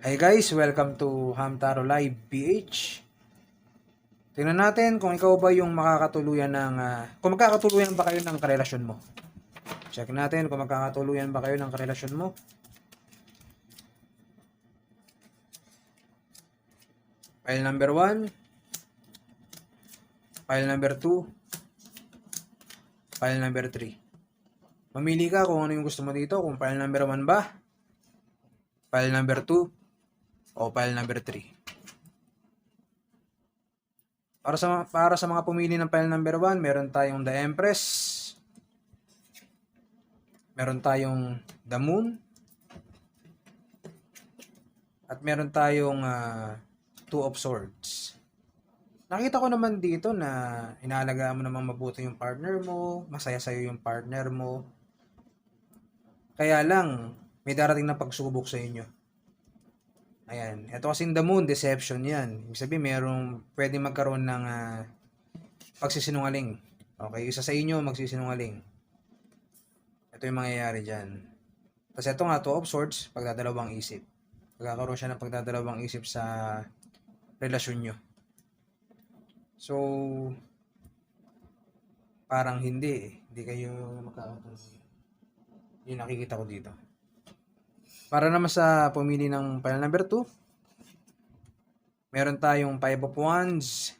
Hey guys, welcome to Hamtaro Live PH. Tingnan natin kung ikaw ba yung makakatuluyan ng ah, kung magkakatuluyan ba kayo ng karelasyon mo. Check natin kung magkakatuluyan ba kayo ng karelasyon mo. File number 1. File number 2. File number 3. Mamili ka kung ano yung gusto mo dito, kung file number 1 ba, file number 2, o file number 3. Para sa para sa mga pumili ng file number 1, meron tayong The Empress. Meron tayong The Moon. At meron tayong ah, Two of Swords. Nakita ko naman dito na inaalagaan mo naman mabuti yung partner mo, masaya sa'yo yung partner mo. Kaya lang, may darating na pagsubok sa inyo. Ayan. Ito kasing the moon, deception yan. Ibig sabihin, merong pwede magkaroon ng ah, pagsisinungaling. Okay? Isa sa inyo, magsisinungaling. Ito yung mangyayari dyan. Tapos ito nga, two of swords, pagdadalawang isip. Magkakaroon siya ng pagdadalawang isip sa relasyon nyo. So, parang hindi eh. Hindi kayo magkakatulungan. Yung nakikita ko dito. Para naman sa pumili ng file number 2, meron tayong 5 of wands,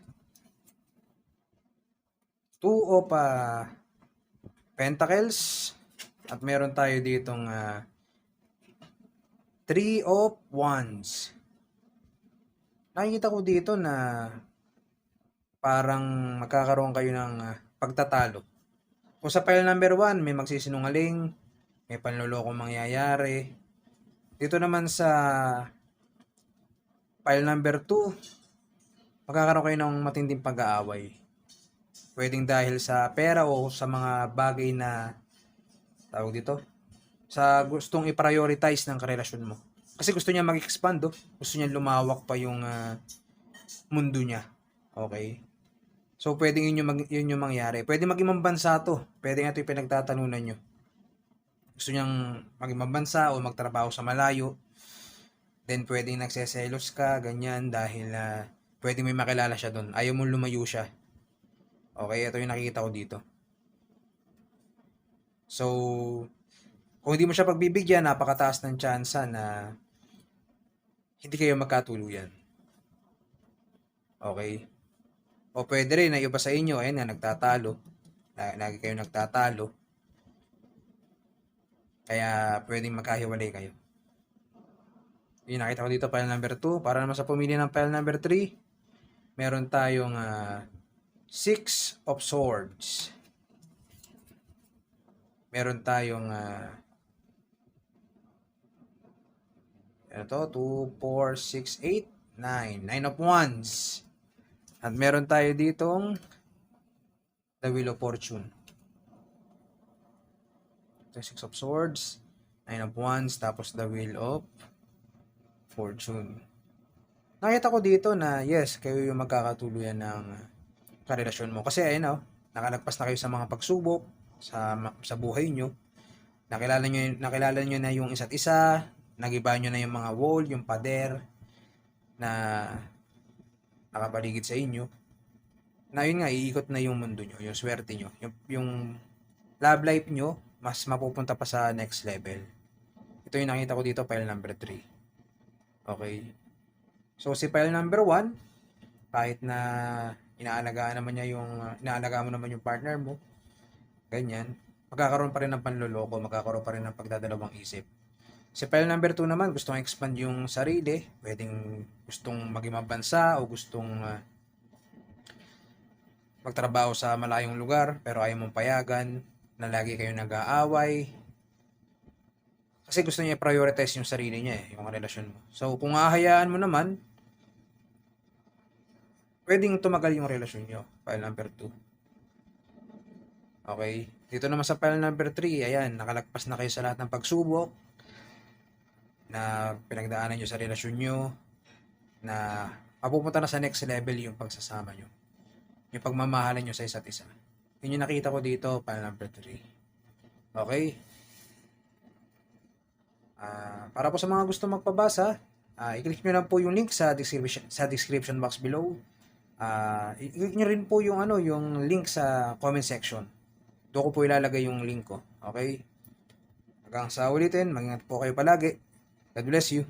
2 of ah, pentacles, at meron tayo ditong 3 of wands. Nakikita ko dito na parang magkakaroon kayo ng ah, pagtatalo. Kung sa file number 1, may magsisinungaling, may panloloko mangyayari. Dito naman sa file number 2, magkakaroon kayo ng matinding pag-aaway. Pwedeng dahil sa pera o sa mga bagay na tawag dito, sa gustong i-prioritize ng karelasyon mo. Kasi gusto niya mag-expand, oh. gusto niya lumawak pa yung ah, mundo niya. Okay? So, pwedeng yun yung, mag, yun yung mangyari. Pwede maging ibang bansa to. Pwede nga ito yung pinagtatanunan nyo. Gusto niyang maging ibang bansa o magtrabaho sa malayo. Then, pwedeng nagseselos ka, ganyan, dahil uh, pwede may makilala siya doon. Ayaw mo lumayo siya. Okay, ito yung nakikita ko dito. So, kung hindi mo siya pagbibigyan, napakataas ng tsansa na hindi kayo magkatuluyan. Okay? O pwede rin na iba sa inyo, ayun nga, nagtatalo. Na- Lagi kayo nagtatalo. Kaya pwedeng magkahiwalay kayo. Yung nakita ko dito, file number 2. Para naman sa pumili ng file number 3, meron tayong 6 of swords. Meron tayong ah, ano to? 2, 4, 6, 8, 9. 9 of wands. At meron tayo ditong The Wheel of Fortune. Yung Six of Swords, Nine of Wands, tapos The Wheel of Fortune. Nakita ko dito na yes, kayo yung magkakatuluyan ng karelasyon mo. Kasi ayun oh, nakalagpas na kayo sa mga pagsubok sa sa buhay nyo. Nakilala nyo, nakilala nyo na yung isa't isa, nagiba nyo na yung mga wall, yung pader, na nakapaligid sa inyo, na yun nga, iikot na yung mundo nyo, yung swerte nyo, yung, yung love life nyo, mas mapupunta pa sa next level. Ito yung nakita ko dito, file number 3. Okay. So, si file number 1, kahit na inaalagaan naman niya yung, uh, inaalagaan mo naman yung partner mo, ganyan, magkakaroon pa rin ng panloloko, magkakaroon pa rin ng pagdadalawang isip. Si file number 2 naman, gustong expand yung sarili, pwedeng gustong maging mabansa o gustong ah, magtrabaho sa malayong lugar pero ayaw mong payagan na lagi kayong nag-aaway. Kasi gusto niya i-prioritize yung sarili niya eh, yung relasyon mo. So kung ahayaan mo naman, pwedeng tumagal yung relasyon niyo. File number 2. Okay? Dito naman sa file number 3, ayan, nakalagpas na kayo sa lahat ng pagsubok na pinagdaanan nyo sa relasyon nyo, na mapupunta na sa next level yung pagsasama nyo. Yung pagmamahalan nyo sa isa't isa. Yun yung nakita ko dito, file number 3. Okay? Ah, para po sa mga gusto magpabasa, Ah, i-click nyo lang po yung link sa description, sa description box below. Ah, i-click nyo rin po yung ano, yung link sa comment section. Doon ko po ilalagay yung link ko. Okay? Hanggang sa ulitin, mag-ingat po kayo palagi. God bless you.